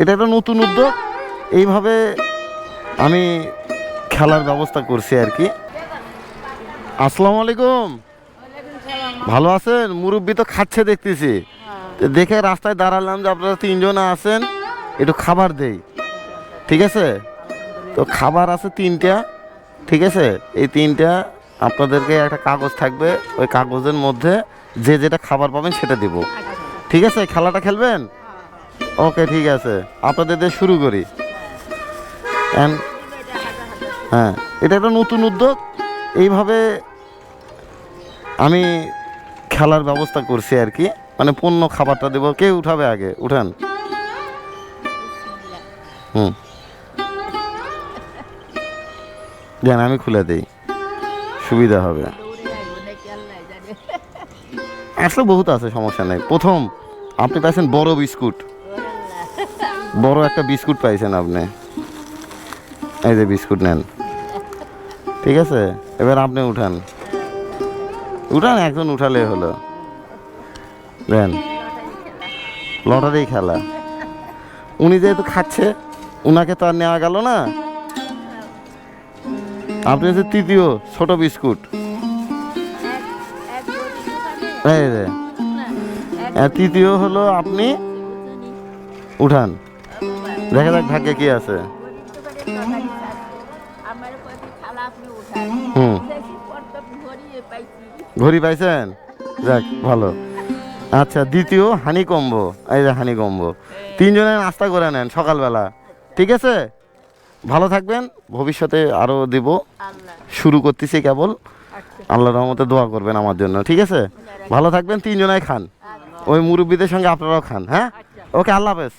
এটা একটা নতুন উদ্যোগ। এইভাবে আমি খেলার ব্যবস্থা করছি আর কি। আসসালামু আলাইকুম। ভালো আছেন? মুরব্বি তো খাচ্ছে দেখতেছি। তো দেখে রাস্তায় দাঁড়ালাম যে আপনারা তিনজন আছেন একটু খাবার দেই। ঠিক আছে? তো খাবার আছে তিনটা। ঠিক আছে? এই তিনটা আপনাদেরকে একটা কাগজ থাকবে। ওই কাগজের মধ্যে যে যেটা খাবার পাবেন সেটা দিব। ঠিক আছে? খেলাটা খেলবেন? ওকে, ঠিক আছে। আপনাদের দিয়ে শুরু করি। হ্যাঁ এটা একটা নতুন উদ্যোগ। এইভাবে আমি খেলার ব্যবস্থা করছি আর কি। মানে পণ্য খাবারটা দেবো। কে উঠাবে আগে? উঠান। হুম। দেন আমি খুলে দিই। সুবিধা হবে। আসলে বহুত আছে, সমস্যা নেই। প্রথম, আপনি পাইছেন বড় বিস্কুট। বড় একটা বিস্কুট পাইছেন আপনি। এই যে বিস্কুট নেন। ঠিক আছে? এবার আপনি উঠান। উঠান, একজন উঠালে হলো। দেন। লটারি খেলা। উনি যেহেতু খাচ্ছে, উনাকে তো আর নেওয়া গেল না। আপনি হচ্ছে তৃতীয় ছোট বিস্কুট। তৃতীয় হলো আপনি, উঠান। দেখা যাক ভাগ্যে কি আছে। হুম। ঘড়ি পাইছেন? যাক, ভালো। আচ্ছা দ্বিতীয় হানি কম্বো এই যে হানি কম্বো তিনজনে নাস্তা করে নেন সকালবেলা। ঠিক আছে? ভালো থাকবেন। ভবিষ্যতে আরও দেব। শুরু করতেছি কেবল। আল্লাহ রহমতে দোয়া করবেন আমার জন্য। ঠিক আছে? ভালো থাকবেন, তিনজনাই খান। ওই মুরব্বীদের সঙ্গে আপনারাও খান হ্যাঁ? ওকে, আল্লাহ হাফেজ।